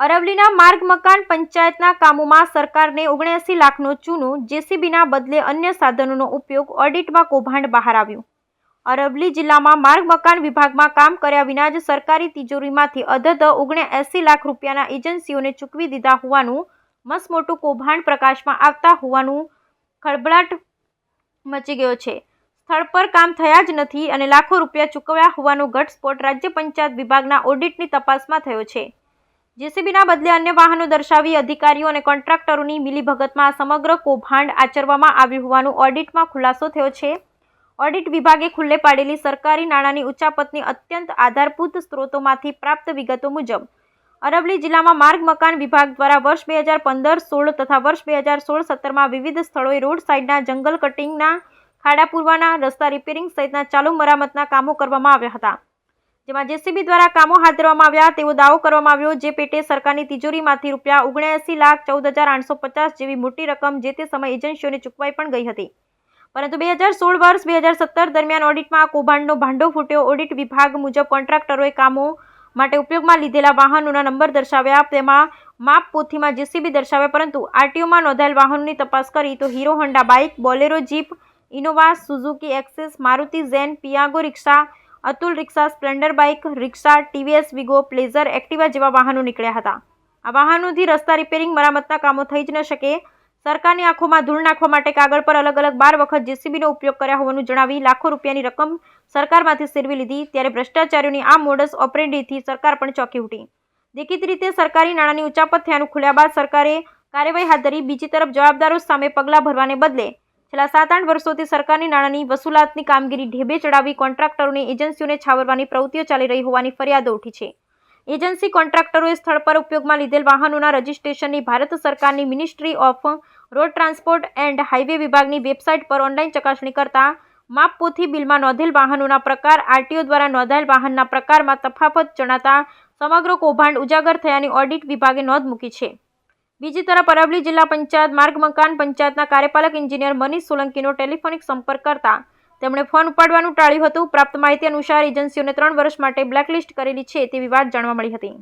અરવલ્લીના માર્ગ મકાન પંચાયતના કામોમાં સરકારને ઓગણએંસી લાખનો ચૂનો, જેસીબીના બદલે અન્ય સાધનોનો ઉપયોગ ઓડિટમાં કૌભાંડ બહાર આવ્યું. અરવલી જિલ્લામાં માર્ગ મકાન વિભાગમાં કામ કર્યા વિના જ સરકારી તિજોરીમાંથી અધધ ઓગણએંસી લાખ રૂપિયાના એજન્સીઓને ચૂકવી દીધા હોવાનું, મસમોટું કૌભાંડ પ્રકાશમાં આવતા હોવાનું ખળભળાટ મચી ગયો છે. સ્થળ પર કામ થયા જ નથી અને લાખો રૂપિયા ચૂકવ્યા હોવાનો ઘટસ્ફોટ રાજ્ય પંચાયત વિભાગના ઓડિટની તપાસમાં થયો છે. જેસીબીના બદલે અન્ય વાહનો દર્શાવી અધિકારીઓ અને કોન્ટ્રાક્ટરોની મિલીભગતમાં સમગ્ર કૌભાંડ આચરવામાં આવ્યું હોવાનું ઓડિટમાં ખુલાસો થયો છે. ઓડિટ વિભાગે ખુલ્લે પાડેલી સરકારી નાણાંની ઉચાપતની અત્યંત આધારભૂત સ્ત્રોતોમાંથી પ્રાપ્ત વિગતો મુજબ, અરવલ્લી જિલ્લામાં માર્ગ મકાન વિભાગ દ્વારા વર્ષ બે હજાર પંદર સોળ તથા વર્ષ બે હજાર સોળ સત્તરમાં વિવિધ સ્થળોએ રોડ સાઇડના જંગલ કટિંગના ખાડા પૂરવાના, રસ્તા રિપેરિંગ સહિતના ચાલુ મરામતના કામો કરવામાં આવ્યા હતા. જેમાં જેસીબી દ્વારા કામો હાથ ધરવામાં આવ્યા, તેવો દાવો કરવામાં આવ્યો, જે પેટે સરકારની તિજોરીમાંથી રૂપિયા ઓગણએંસી લાખ ચૌદ હજાર આઠસો પચાસ જેવી મોટી રકમ જે તે સમયે એજન્સીઓને ચૂકવાઈ પણ ગઈ હતી. પરંતુ બે હજાર સોળ વર્ષ, બે હજાર સત્તર દરમિયાન ઓડિટમાં કૌભાંડનો ભાંડો ફૂટ્યો. ઓડિટ વિભાગ મુજબ કોન્ટ્રાક્ટરોએ કામો માટે ઉપયોગમાં લીધેલા વાહનોના નંબર દર્શાવ્યા. તેમાં માપ પોથીમાં જેસીબી દર્શાવ્યા, પરંતુ આરટીઓમાં નોંધાયેલ વાહનોની તપાસ કરી તો Hero Honda bike, Bolero jeep Innova Suzuki Access, Maruti Zen, Piaggio રિક્ષા, અતુલ રિક્ષા, સ્પ્લેન્ડર બાઇક, રિક્ષા, ટીવીએસ, વિગો, પ્લેઝર, એક્ટિવા જેવા વાહનો નીકળ્યા હતા. આ વાહનોથી રસ્તા રિપેરિંગ મરામતના કામો થઈ જ ન શકે. સરકારની આંખોમાં ધૂળ નાખવા માટે કાગળ પર અલગ અલગ બાર વખત જેસીબીનો ઉપયોગ કર્યા હોવાનું જણાવી લાખો રૂપિયાની રકમ સરકારમાંથી સેરવી લીધી. ત્યારે ભ્રષ્ટાચારીઓની આ મોડસ ઓપરેન્ડીથી સરકાર પણ ચોંકી ઉઠી. દેખીતી રીતે સરકારી નાણાંની ઉચાપત થયાનું ખુલ્યા બાદ સરકારે કાર્યવાહી હાથ ધરી બીજી તરફ જવાબદારો સામે પગલાં ભરવાને બદલે છેલ્લા સાત આઠ વર્ષોથી સરકારની નાણાંની વસૂલાતની કામગીરી ઢેબે ચડાવી કોન્ટ્રાક્ટરોની એજન્સીઓને છાવરવાની પ્રવૃત્તિઓ ચાલી રહી હોવાની ફરિયાદો ઉઠી છે. એજન્સી કોન્ટ્રાક્ટરોએ સ્થળ પર ઉપયોગમાં લીધેલ વાહનોના રજિસ્ટ્રેશનની ભારત સરકારની ministry of road transport and highway વિભાગની વેબસાઇટ પર ઓનલાઈન ચકાસણી કરતા માપપોથી બિલમાં નોંધેલ વાહનોના પ્રકાર, આરટીઓ દ્વારા નોંધાયેલ વાહનના પ્રકારમાં તફાવત જણાતા સમગ્ર કૌભાંડ ઉજાગર થયાની ઓડિટ વિભાગે નોંધ મૂકી છે. બીજી તરફ અરવલી જિલ્લા પંચાયત માર્ગ મકાન પંચાયતના કાર્યપાલક એન્જિનિયર મનીષ સોલંકીનો ટેલિફોનિક સંપર્ક કરતા તેમણે ફોન ઉપાડવાનું ટાળ્યું હતું. પ્રાપ્ત માહિતી અનુસાર એજન્સીઓને ત્રણ વર્ષ માટે બ્લેકલિસ્ટ કરેલી છે તેવી વાત જાણવા મળી હતી.